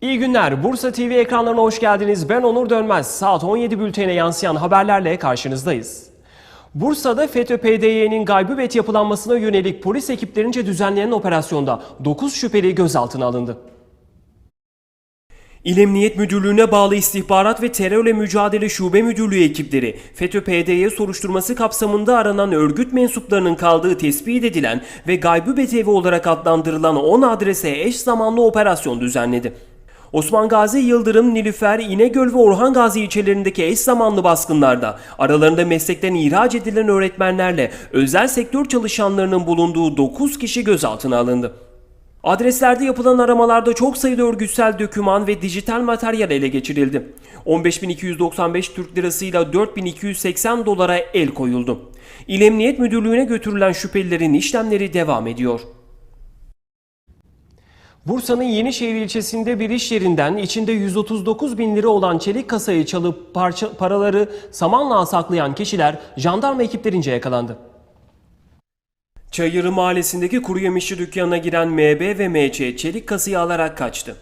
İyi günler. Bursa TV ekranlarına hoş geldiniz. Ben Onur Dönmez. Saat 17 bültenine yansıyan haberlerle karşınızdayız. Bursa'da FETÖ-PDY'nin gaybübet yapılanmasına yönelik polis ekiplerince düzenlenen operasyonda 9 şüpheli gözaltına alındı. İl Emniyet Müdürlüğü'ne bağlı İstihbarat ve Terörle Mücadele Şube Müdürlüğü ekipleri FETÖ-PDY soruşturması kapsamında aranan örgüt mensuplarının kaldığı tespit edilen ve gaybübet evi olarak adlandırılan 10 adrese eş zamanlı operasyon düzenledi. Osman Gazi Yıldırım, Nilüfer, İnegöl ve Orhan Gazi ilçelerindeki eş zamanlı baskınlarda aralarında meslekten ihraç edilen öğretmenlerle özel sektör çalışanlarının bulunduğu 9 kişi gözaltına alındı. Adreslerde yapılan aramalarda çok sayıda örgütsel döküman ve dijital materyal ele geçirildi. 15.295 Türk Lirasıyla 4.280 dolara el koyuldu. İl Emniyet Müdürlüğü'ne götürülen şüphelilerin işlemleri devam ediyor. Bursa'nın Yenişehir ilçesinde bir iş yerinden içinde 139 bin lira olan çelik kasayı çalıp parça, paraları samanlığa saklayan kişiler jandarma ekiplerince yakalandı. Çayırı mahallesindeki kuru yemişçi dükkanına giren MB ve MC çelik kasayı alarak kaçtı.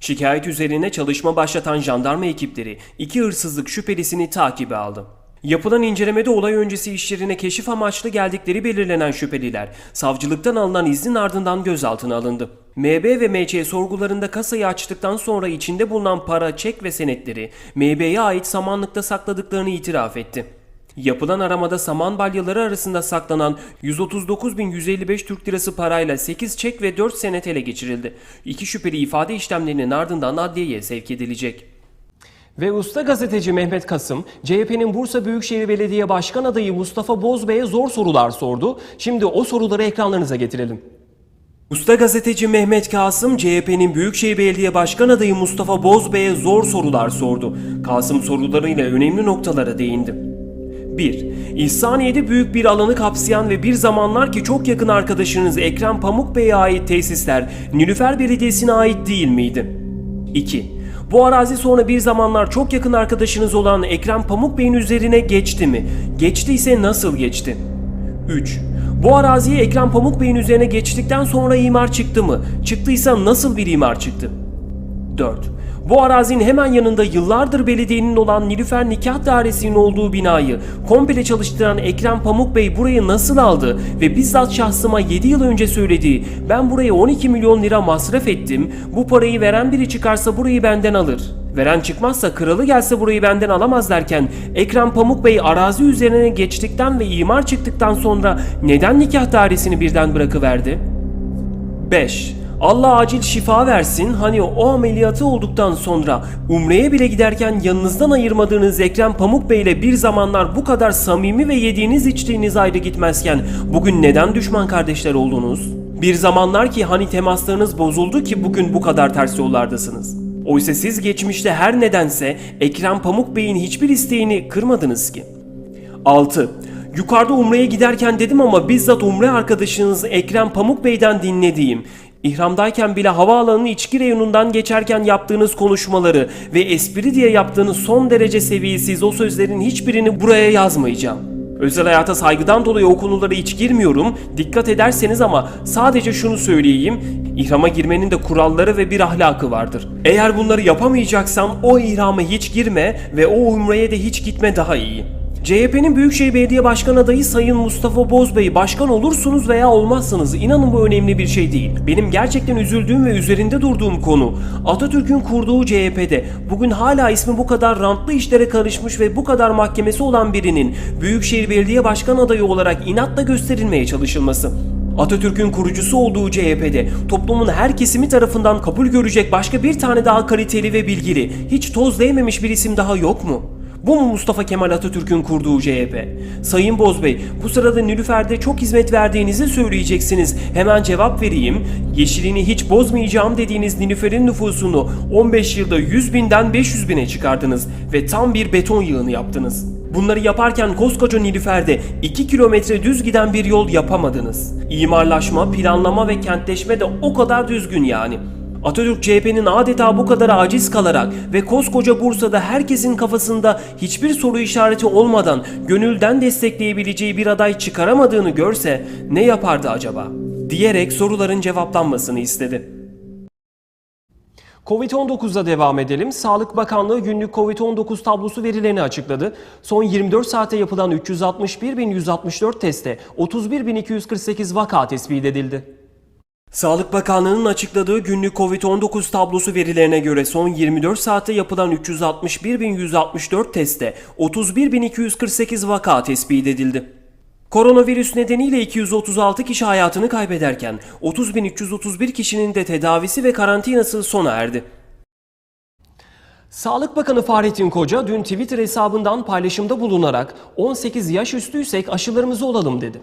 Şikayet üzerine çalışma başlatan jandarma ekipleri iki hırsızlık şüphelisini takibe aldı. Yapılan incelemede olay öncesi iş yerine keşif amaçlı geldikleri belirlenen şüpheliler savcılıktan alınan iznin ardından gözaltına alındı. MB ve MC sorgularında kasayı açtıktan sonra içinde bulunan para, çek ve senetleri MB'ye ait samanlıkta sakladıklarını itiraf etti. Yapılan aramada saman balyaları arasında saklanan 139.155 Türk Lirası parayla 8 çek ve 4 senet ele geçirildi. İki şüpheli ifade işlemlerinin ardından adliyeye sevk edilecek. Ve usta gazeteci Mehmet Kasım, CHP'nin Bursa Büyükşehir Belediye Başkan adayı Mustafa Bozbey'e zor sorular sordu. Şimdi o soruları ekranlarınıza getirelim. Usta gazeteci Mehmet Kasım, CHP'nin Büyükşehir Belediye Başkan adayı Mustafa Bozbey'e zor sorular sordu. Kasım sorularıyla önemli noktalara değindi. 1. İhsaniye'de büyük bir alanı kapsayan ve bir zamanlar ki çok yakın arkadaşınız Ekrem Pamuk Bey'e ait tesisler Nilüfer Belediyesi'ne ait değil miydi? 2. Bu arazi sonra bir zamanlar çok yakın arkadaşınız olan Ekrem Pamuk Bey'in üzerine geçti mi? Geçtiyse nasıl geçti? 3. Bu araziye Ekrem Pamuk Bey'in üzerine geçtikten sonra imar çıktı mı? Çıktıysa nasıl bir imar çıktı? 4. Bu arazinin hemen yanında yıllardır belediyenin olan Nilüfer Nikah Dairesi'nin olduğu binayı komple çalıştıran Ekrem Pamuk Bey burayı nasıl aldı ve bizzat şahsıma 7 yıl önce söylediği ben buraya 12 milyon lira masraf ettim bu parayı veren biri çıkarsa burayı benden alır. Veren çıkmazsa kralı gelse burayı benden alamaz derken Ekrem Pamuk Bey arazi üzerine geçtikten ve imar çıktıktan sonra neden nikah dairesini birden bırakıverdi? 5. Allah acil şifa versin. Hani o ameliyatı olduktan sonra Umre'ye bile giderken yanınızdan ayırmadığınız Ekrem Pamuk Bey ile bir zamanlar bu kadar samimi ve yediğiniz içtiğiniz ayrı gitmezken bugün neden düşman kardeşler oldunuz? Bir zamanlar ki hani temaslarınız bozuldu ki bugün bu kadar ters yollardasınız. Oysa siz geçmişte her nedense Ekrem Pamuk Bey'in hiçbir isteğini kırmadınız ki. 6. Yukarıda Umre'ye giderken dedim ama bizzat Umre arkadaşınız Ekrem Pamuk Bey'den dinlediğim, İhramdayken bile havaalanının içki reyonundan geçerken yaptığınız konuşmaları ve espri diye yaptığınız son derece seviyesiz o sözlerin hiçbirini buraya yazmayacağım. Özel hayata saygıdan dolayı o konulara hiç girmiyorum. Dikkat ederseniz ama sadece şunu söyleyeyim. İhrama girmenin de kuralları ve bir ahlakı vardır. Eğer bunları yapamayacaksan o ihrama hiç girme ve o umreye de hiç gitme daha iyi. CHP'nin Büyükşehir Belediye Başkan adayı Sayın Mustafa Bozbey başkan olursunuz veya olmazsınız inanın bu önemli bir şey değil. Benim gerçekten üzüldüğüm ve üzerinde durduğum konu Atatürk'ün kurduğu CHP'de bugün hala ismi bu kadar rantlı işlere karışmış ve bu kadar mahkemesi olan birinin Büyükşehir Belediye Başkan adayı olarak inatla gösterilmeye çalışılması. Atatürk'ün kurucusu olduğu CHP'de toplumun her kesimi tarafından kabul görecek başka bir tane daha kaliteli ve bilgili, hiç toz değmemiş bir isim daha yok mu? Bu mu Mustafa Kemal Atatürk'ün kurduğu CHP? Sayın Bozbey, bu sırada Nilüfer'de çok hizmet verdiğinizi söyleyeceksiniz. Hemen cevap vereyim. Yeşilini hiç bozmayacağım dediğiniz Nilüfer'in nüfusunu 15 yılda 100 binden 500 bine çıkardınız ve tam bir beton yığını yaptınız. Bunları yaparken koskoca Nilüfer'de 2 kilometre düz giden bir yol yapamadınız. İmarlaşma, planlama ve kentleşme de o kadar düzgün yani. Atatürk CHP'nin adeta bu kadar aciz kalarak ve koskoca Bursa'da herkesin kafasında hiçbir soru işareti olmadan gönülden destekleyebileceği bir aday çıkaramadığını görse ne yapardı acaba? diyerek soruların cevaplanmasını istedi. Covid-19'da devam edelim. Sağlık Bakanlığı günlük Covid-19 tablosu verilerini açıkladı. Son 24 saate yapılan 361.164 testte 31.248 vaka tespit edildi. Sağlık Bakanlığı'nın açıkladığı günlük Covid-19 tablosu verilerine göre son 24 saatte yapılan 361.164 testte 31.248 vaka tespit edildi. Koronavirüs nedeniyle 236 kişi hayatını kaybederken 30.331 kişinin de tedavisi ve karantinası sona erdi. Sağlık Bakanı Fahrettin Koca dün Twitter hesabından paylaşımda bulunarak 18 yaş üstüysek aşılarımızı olalım dedi.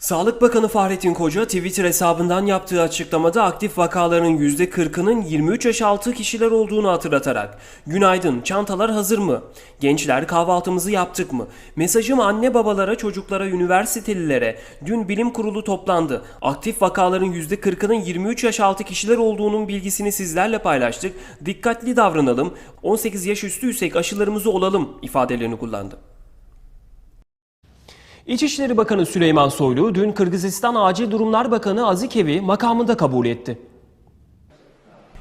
Sağlık Bakanı Fahrettin Koca Twitter hesabından yaptığı açıklamada aktif vakaların %40'ının 23 yaş altı kişiler olduğunu hatırlatarak "Günaydın, çantalar hazır mı? Gençler kahvaltımızı yaptık mı? Mesajım anne babalara, çocuklara, üniversitelilere. Dün bilim kurulu toplandı. Aktif vakaların %40'ının 23 yaş altı kişiler olduğunun bilgisini sizlerle paylaştık. Dikkatli davranalım. 18 yaş üstüysek aşılarımızı olalım." ifadelerini kullandı. İçişleri Bakanı Süleyman Soylu dün Kırgızistan Acil Durumlar Bakanı Azikev'i makamında kabul etti.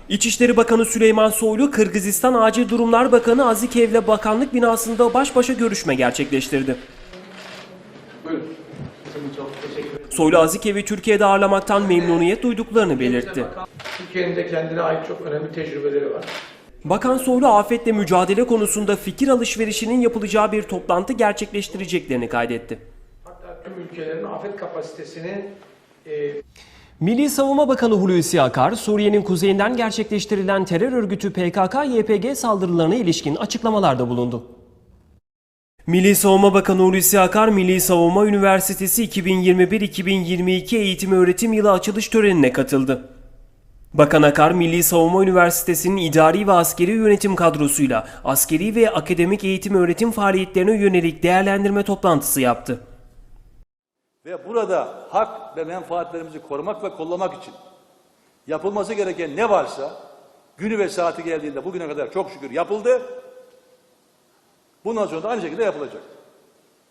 İçişleri Bakanı Süleyman Soylu, Kırgızistan Acil Durumlar Bakanı Azikev'le bakanlık binasında baş başa görüşme gerçekleştirdi. Buyurun. Soylu Azikev'i Türkiye'de ağırlamaktan memnuniyet duyduklarını belirtti. Türkiye'nin de kendine ait çok önemli tecrübeleri var. Bakan Soylu afetle mücadele konusunda fikir alışverişinin yapılacağı bir toplantı gerçekleştireceklerini kaydetti. Ülkelerin afet kapasitesini e, Milli Savunma Bakanı Hulusi Akar, Suriye'nin kuzeyinden gerçekleştirilen terör örgütü PKK-YPG saldırılarına ilişkin açıklamalarda bulundu. Milli Savunma Bakanı Hulusi Akar, Milli Savunma Üniversitesi 2021-2022 eğitim öğretim yılı açılış törenine katıldı. Bakan Akar, Milli Savunma Üniversitesi'nin idari ve askeri yönetim kadrosuyla askeri ve akademik eğitim öğretim faaliyetlerine yönelik değerlendirme toplantısı yaptı. Ve burada hak ve menfaatlerimizi korumak ve kollamak için yapılması gereken ne varsa günü ve saati geldiğinde bugüne kadar çok şükür yapıldı. Bundan sonra da aynı şekilde yapılacak.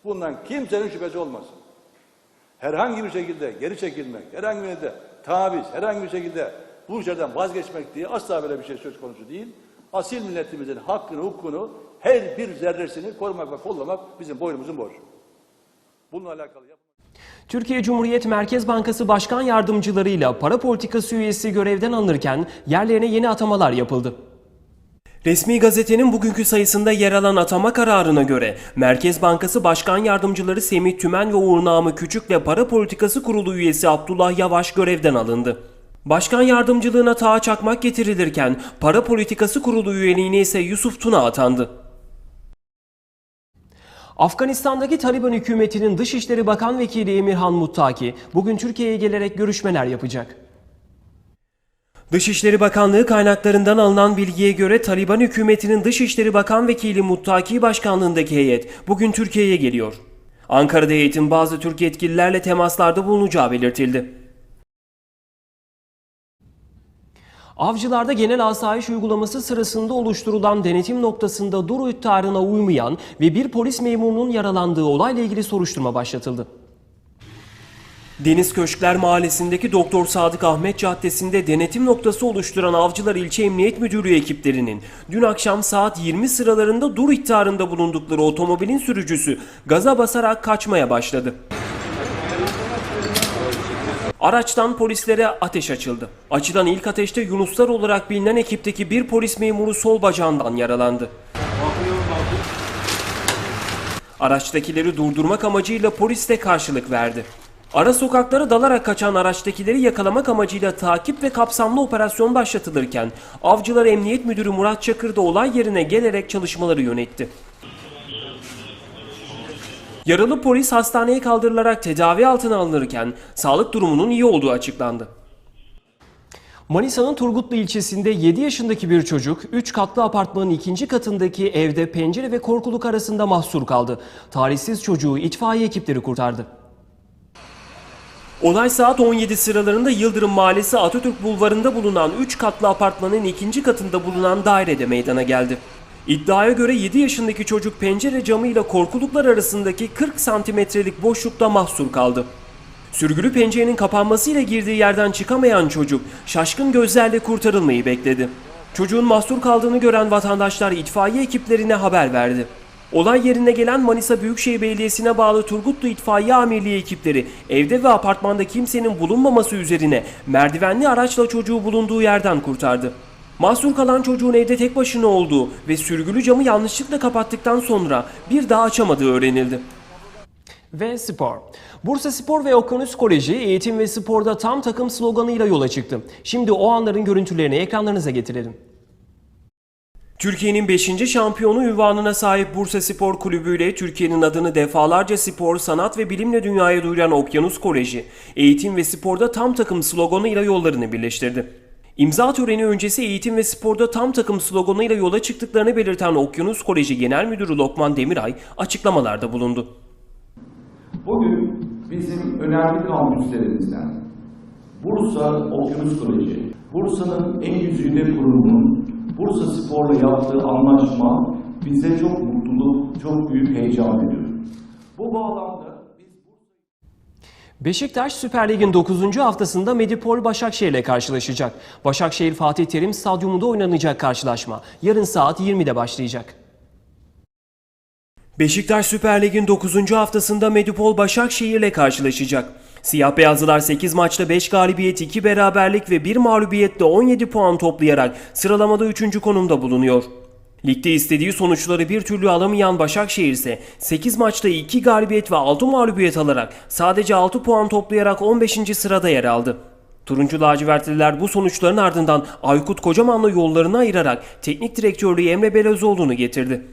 Bundan kimsenin şüphesi olmasın. Herhangi bir şekilde geri çekilmek, herhangi bir şekilde taviz, herhangi bir şekilde bu işlerden vazgeçmek diye asla böyle bir şey söz konusu değil. Asil milletimizin hakkını, hukukunu, her bir zerresini korumak ve kollamak bizim boynumuzun borcu. Bununla alakalı yap- Türkiye Cumhuriyet Merkez Bankası Başkan Yardımcılarıyla para politikası üyesi görevden alınırken yerlerine yeni atamalar yapıldı. Resmi gazetenin bugünkü sayısında yer alan atama kararına göre Merkez Bankası Başkan Yardımcıları Semih Tümen ve Uğur Namı Küçük'le Para Politikası Kurulu üyesi Abdullah Yavaş görevden alındı. Başkan yardımcılığına Taha Çakmak getirilirken Para Politikası Kurulu üyeliğine ise Yusuf Tuna atandı. Afganistan'daki Taliban hükümetinin Dışişleri Bakan Vekili Emirhan Muttaki bugün Türkiye'ye gelerek görüşmeler yapacak. Dışişleri Bakanlığı kaynaklarından alınan bilgiye göre Taliban hükümetinin Dışişleri Bakan Vekili Muttaki Başkanlığındaki heyet bugün Türkiye'ye geliyor. Ankara'da heyetin bazı Türk yetkililerle temaslarda bulunacağı belirtildi. Avcılarda genel asayiş uygulaması sırasında oluşturulan denetim noktasında dur ihtarına uymayan ve bir polis memurunun yaralandığı olayla ilgili soruşturma başlatıldı. Deniz Köşkler Mahallesi'ndeki Doktor Sadık Ahmet Caddesi'nde denetim noktası oluşturan Avcılar İlçe Emniyet Müdürlüğü ekiplerinin dün akşam saat 20 sıralarında dur ihtarında bulundukları otomobilin sürücüsü gaza basarak kaçmaya başladı. Araçtan polislere ateş açıldı. Açılan ilk ateşte Yunuslar olarak bilinen ekipteki bir polis memuru sol bacağından yaralandı. Araçtakileri durdurmak amacıyla polis de karşılık verdi. Ara sokaklara dalarak kaçan araçtakileri yakalamak amacıyla takip ve kapsamlı operasyon başlatılırken Avcılar Emniyet Müdürü Murat Çakır da olay yerine gelerek çalışmaları yönetti. Yaralı polis hastaneye kaldırılarak tedavi altına alınırken sağlık durumunun iyi olduğu açıklandı. Manisa'nın Turgutlu ilçesinde 7 yaşındaki bir çocuk 3 katlı apartmanın ikinci katındaki evde pencere ve korkuluk arasında mahsur kaldı. Talihsiz çocuğu itfaiye ekipleri kurtardı. Olay saat 17 sıralarında Yıldırım Mahallesi Atatürk Bulvarı'nda bulunan 3 katlı apartmanın ikinci katında bulunan dairede meydana geldi. İddiaya göre 7 yaşındaki çocuk pencere camıyla korkuluklar arasındaki 40 santimetrelik boşlukta mahsur kaldı. Sürgülü pencerenin kapanmasıyla girdiği yerden çıkamayan çocuk şaşkın gözlerle kurtarılmayı bekledi. Çocuğun mahsur kaldığını gören vatandaşlar itfaiye ekiplerine haber verdi. Olay yerine gelen Manisa Büyükşehir Belediyesi'ne bağlı Turgutlu İtfaiye Amirliği ekipleri evde ve apartmanda kimsenin bulunmaması üzerine merdivenli araçla çocuğu bulunduğu yerden kurtardı. Mahsur kalan çocuğun evde tek başına olduğu ve sürgülü camı yanlışlıkla kapattıktan sonra bir daha açamadığı öğrenildi. Ve spor. Bursa Spor ve Okyanus Koleji eğitim ve sporda tam takım sloganıyla yola çıktı. Şimdi o anların görüntülerini ekranlarınıza getirelim. Türkiye'nin 5. şampiyonu ünvanına sahip Bursa Spor Kulübü ile Türkiye'nin adını defalarca spor, sanat ve bilimle dünyaya duyuran Okyanus Koleji, eğitim ve sporda tam takım sloganıyla yollarını birleştirdi. İmza töreni öncesi eğitim ve sporda tam takım sloganıyla yola çıktıklarını belirten Okyanus Koleji Genel Müdürü Lokman Demiray açıklamalarda bulundu. Bugün bizim önemli kampüslerimizden Bursa Okyanus Koleji, Bursa'nın en yüzüyle kurumunun Bursa Spor'la yaptığı anlaşma bize çok mutluluk, çok büyük heyecan veriyor. Bu bağlamda Beşiktaş Süper Lig'in 9. haftasında Medipol Başakşehir ile karşılaşacak. Başakşehir Fatih Terim Stadyumunda oynanacak karşılaşma. Yarın saat 20'de başlayacak. Beşiktaş Süper Lig'in 9. haftasında Medipol Başakşehir ile karşılaşacak. Siyah beyazlılar 8 maçta 5 galibiyet, 2 beraberlik ve 1 mağlubiyetle 17 puan toplayarak sıralamada 3. konumda bulunuyor. Ligde istediği sonuçları bir türlü alamayan Başakşehir ise 8 maçta 2 galibiyet ve 6 mağlubiyet alarak sadece 6 puan toplayarak 15. sırada yer aldı. Turuncu lacivertliler bu sonuçların ardından Aykut Kocaman'la yollarını ayırarak teknik direktörlüğü Emre Belözoğlu'nu getirdi.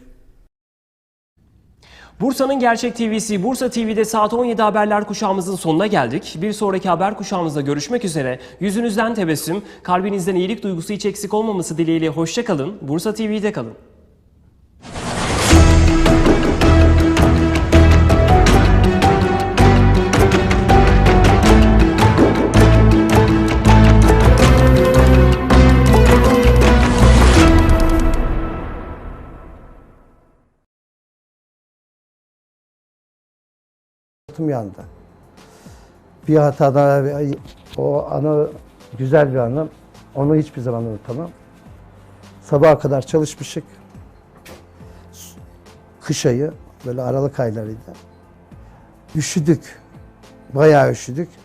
Bursa'nın Gerçek TV'si Bursa TV'de saat 17 haberler kuşağımızın sonuna geldik. Bir sonraki haber kuşağımızda görüşmek üzere. Yüzünüzden tebessüm, kalbinizden iyilik duygusu hiç eksik olmaması dileğiyle hoşça kalın. Bursa TV'de kalın. Hayatım yandı. Bir hatada o anı güzel bir anı. Onu hiçbir zaman unutamam. Sabaha kadar çalışmışık. Kış ayı böyle Aralık aylarıydı. Üşüdük. Bayağı üşüdük.